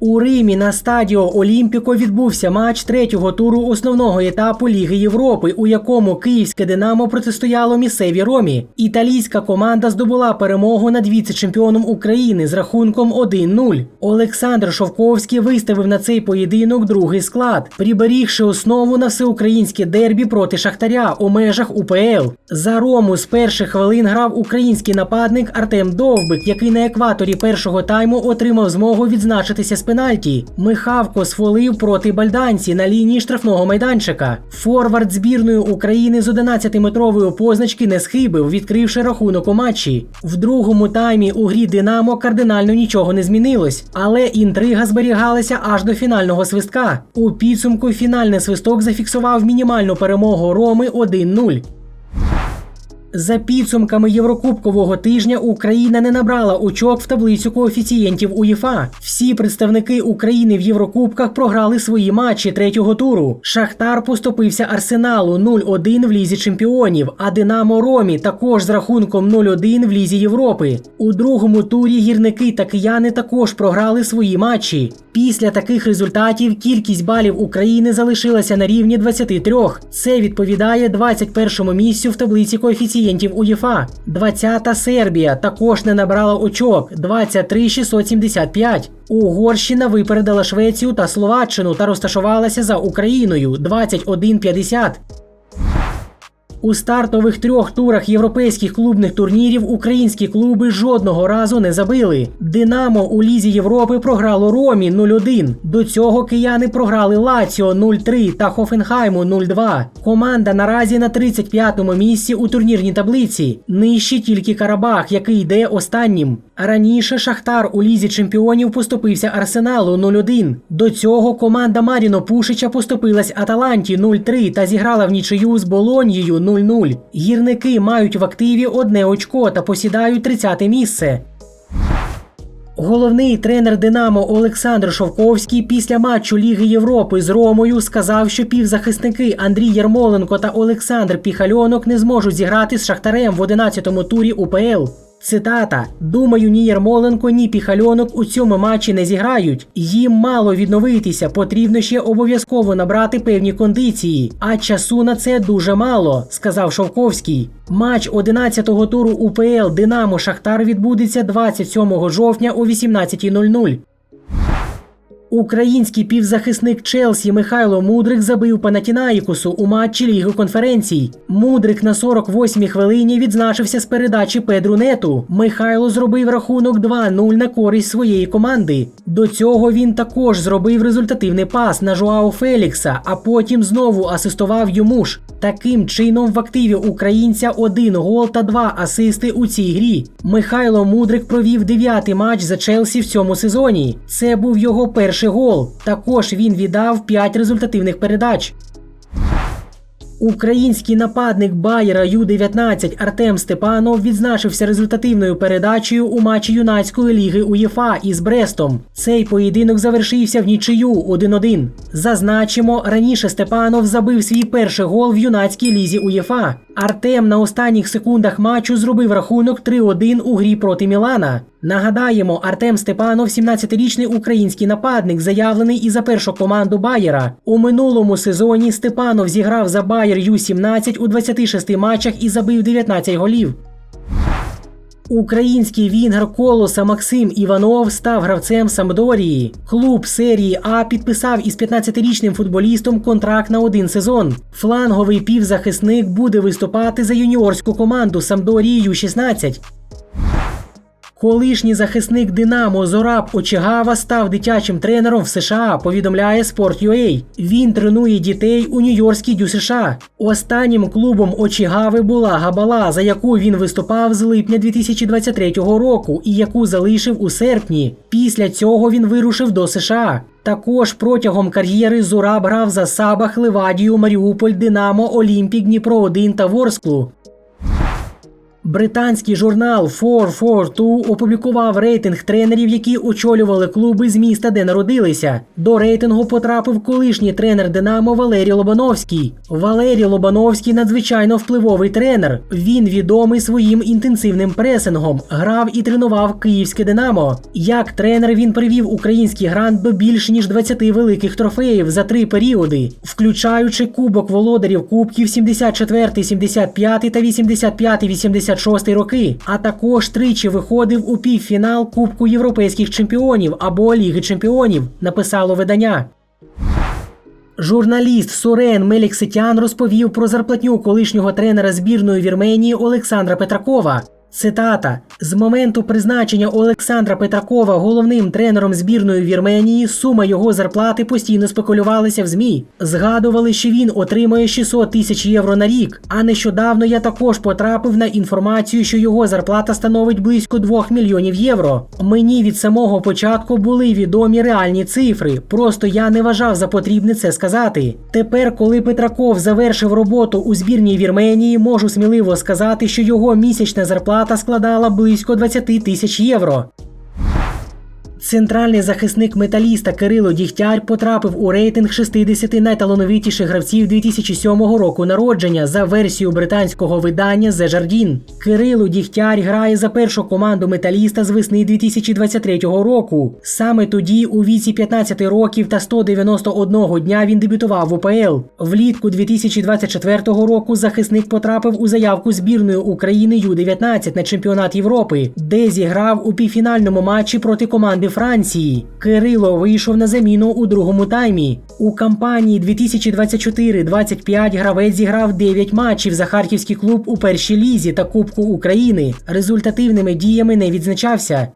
У Римі на стадіо Олімпіко відбувся матч третього туру основного етапу Ліги Європи, у якому київське Динамо протистояло місцевій Ромі. Італійська команда здобула перемогу над віце-чемпіоном України з рахунком 1-0. Олександр Шовковський виставив на цей поєдинок другий склад, приберігши основу на всеукраїнське дербі проти Шахтаря у межах УПЛ. За Рому з перших хвилин грав український нападник Артем Довбик, який на екваторі першого тайму отримав змогу відзначитися з пенальті. Михавко сфолив проти бальданці на лінії штрафного майданчика. Форвард збірної України з 11-метрової позначки не схибив, відкривши рахунок у матчі. В другому таймі у грі Динамо кардинально нічого не змінилось, але інтрига зберігалася аж до фінального свистка. У підсумку фінальний свисток зафіксував мінімальну перемогу Роми 1-0. За підсумками Єврокубкового тижня Україна не набрала очок в таблицю коефіцієнтів УЄФА. Всі представники України в Єврокубках програли свої матчі третього туру. Шахтар поступився Арсеналу 0-1 в лізі чемпіонів, а Динамо Ромі також з рахунком 0-1 в лізі Європи. У другому турі гірники та кияни також програли свої матчі. Після таких результатів кількість балів України залишилася на рівні 23. Це відповідає 21-му місцю в таблиці коефіцієнтів УЄФА. 20-та Сербія також не набрала очок 23 675. Угорщина випередила Швецію та Словаччину та розташувалася за Україною 21-50. У стартових трьох турах європейських клубних турнірів українські клуби жодного разу не забили. Динамо у Лізі Європи програло Ромі 0-1. До цього кияни програли Лаціо 0-3 та Хофенхайму 0-2. Команда наразі на 35-му місці у турнірній таблиці. Нижче тільки Карабах, який йде останнім. Раніше Шахтар у Лізі чемпіонів поступився Арсеналу 0-1. До цього команда Маріно Пушича поступилась Аталанті 0-3 та зіграла в нічию з Болоньєю 0-0. Гірники мають в активі одне очко та посідають 30 місце. Головний тренер Динамо Олександр Шовковський після матчу Ліги Європи з Ромою сказав, що півзахисники Андрій Ярмоленко та Олександр Піхальонок не зможуть зіграти з Шахтарем в 11-му турі УПЛ. Цитата: Думаю, ні Ярмоленко, ні Піхальонок у цьому матчі не зіграють. Їм мало відновитися, потрібно ще обов'язково набрати певні кондиції. А часу на це дуже мало, сказав Шовковський. Матч 11-го туру УПЛ Динамо Шахтар відбудеться 27 жовтня о 18.00. Український півзахисник Челсі Михайло Мудрик забив Панатінаїкусу у матчі Ліги конференцій. Мудрик на 48-й хвилині відзначився з передачі Педру Нету. Михайло зробив рахунок 2-0 на користь своєї команди. До цього він також зробив результативний пас на Жуао Фелікса, а потім знову асистував йому ж. Таким чином в активі українця один гол та два асисти у цій грі. Михайло Мудрик провів дев'ятий матч за Челсі в цьому сезоні. Це був його перший гол. Також він віддав 5 результативних передач. Український нападник Байера Ю-19 Артем Степанов відзначився результативною передачею у матчі юнацької ліги УЄФА із Брестом. Цей поєдинок завершився в нічию 1-1. Зазначимо, раніше Степанов забив свій перший гол в юнацькій лізі УЄФА. Артем на останніх секундах матчу зробив рахунок 3-1 у грі проти Мілана. Нагадаємо, Артем Степанов, 17-річний український нападник, заявлений і за першу команду Байера. У минулому сезоні Степанов зіграв за Байер Ю-17 у 26 матчах і забив 19 голів. Український вінгер колоса Максим Іванов став гравцем Самдорії. Клуб серії А підписав із 15-річним футболістом контракт на один сезон. Фланговий півзахисник буде виступати за юніорську команду Самдорії Ю-16. Колишній захисник Динамо Зораб Очігава став дитячим тренером в США. Повідомляє Sport.ua. Він тренує дітей у Нью-Йоркській Дю США. Останнім клубом Очігави була Габала, за яку він виступав з липня 2023 року і яку залишив у серпні. Після цього він вирушив до США. Також протягом кар'єри Зураб грав за Сабах, Левадію, Маріуполь, Динамо, Олімпік, Дніпро 1 та Ворсклу. Британський журнал 442 опублікував рейтинг тренерів, які очолювали клуби з міста, де народилися. До рейтингу потрапив колишній тренер Динамо Валерій Лобановський. Валерій Лобановський надзвичайно впливовий тренер. Він відомий своїм інтенсивним пресингом, грав і тренував київське Динамо. Як тренер він привів український грант до більш ніж 20 великих трофеїв за три періоди, включаючи Кубок володарів Кубків 74, 75 та 85, 86 роки, а також тричі виходив у півфінал Кубку європейських чемпіонів або Ліги Чемпіонів, написало видання. Журналіст Сурен Мелікситян розповів про зарплатню колишнього тренера збірної Вірменії Олександра Петракова. Цитата: з моменту призначення Олександра Петракова головним тренером збірної Вірменії сума його зарплати постійно спекулювалася в ЗМІ. Згадували, що він отримує 600 тисяч євро на рік. А нещодавно я також потрапив на інформацію, що його зарплата становить близько 2 мільйонів євро. Мені від самого початку були відомі реальні цифри. Просто я не вважав за потрібне це сказати. Тепер, коли Петраков завершив роботу у збірній Вірменії, можу сміливо сказати, що його місячна зарплата складала близько 20 тисяч євро. Центральний захисник металіста Кирило Дігтяр потрапив у рейтинг 60 найталановитіших гравців 2007 року народження за версією британського видання The Jardine. Кирило Дігтяр грає за першу команду металіста з весни 2023 року. Саме тоді, у віці 15 років та 191 дня він дебютував в УПЛ. Влітку 2024 року захисник потрапив у заявку збірної України Ю-19 на чемпіонат Європи, де зіграв у півфінальному матчі проти команди Франції. Кирило вийшов на заміну у другому таймі. У кампанії 2024-25 гравець зіграв 9 матчів за харківський клуб у першій лізі та Кубку України. Результативними діями не відзначався.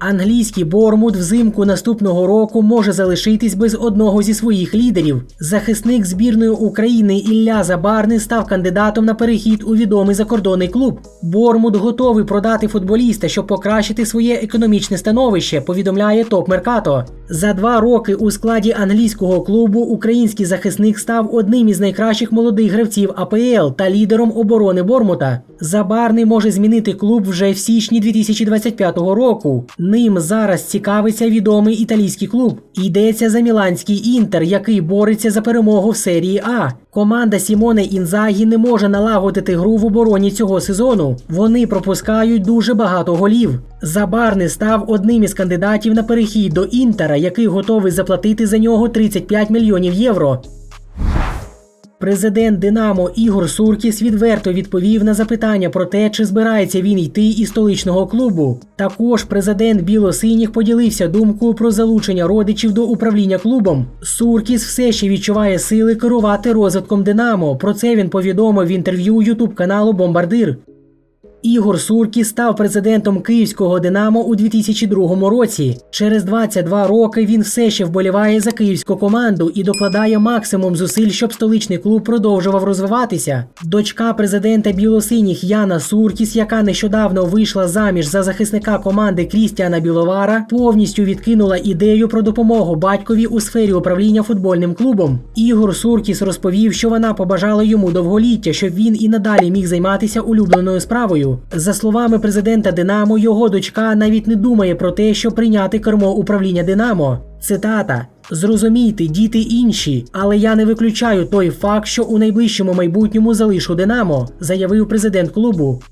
Англійський Бормут взимку наступного року може залишитись без одного зі своїх лідерів. Захисник збірної України Ілля Забарний став кандидатом на перехід у відомий закордонний клуб. Бормут готовий продати футболіста, щоб покращити своє економічне становище. Повідомляє Топ Меркато. За два роки у складі англійського клубу український захисник став одним із найкращих молодих гравців АПЛ та лідером оборони Бормута. Забарний може змінити клуб вже в січні 2025 року. Ним зараз цікавиться відомий італійський клуб. Йдеться за Міланський інтер, який бореться за перемогу в серії А. Команда Сімоне Інзагі не може налагодити гру в обороні цього сезону. Вони пропускають дуже багато голів. Забарний став одним із кандидатів на перехід до інтера, який готовий заплатити за нього 35 мільйонів євро. Президент Динамо Ігор Суркіс відверто відповів на запитання про те, чи збирається він йти із столичного клубу. Також президент Білосиніх поділився думкою про залучення родичів до управління клубом. Суркіс все ще відчуває сили керувати розвитком Динамо. Про це він повідомив в інтерв'ю Ютуб каналу Бомбардир. Ігор Суркі став президентом київського Динамо у 2002 році. Через 22 роки він все ще вболіває за київську команду і докладає максимум зусиль, щоб столичний клуб продовжував розвиватися. Дочка президента Білосиніх Яна Суркіс, яка нещодавно вийшла заміж за захисника команди Крістіана Біловара, повністю відкинула ідею про допомогу батькові у сфері управління футбольним клубом. Ігор Суркіс розповів, що вона побажала йому довголіття, щоб він і надалі міг займатися улюбленою справою. За словами президента Динамо, його дочка навіть не думає про те, що прийняти кермо управління Динамо. Цитата. Зрозумійте, діти інші, але я не виключаю той факт, що у найближчому майбутньому залишу Динамо, заявив президент клубу.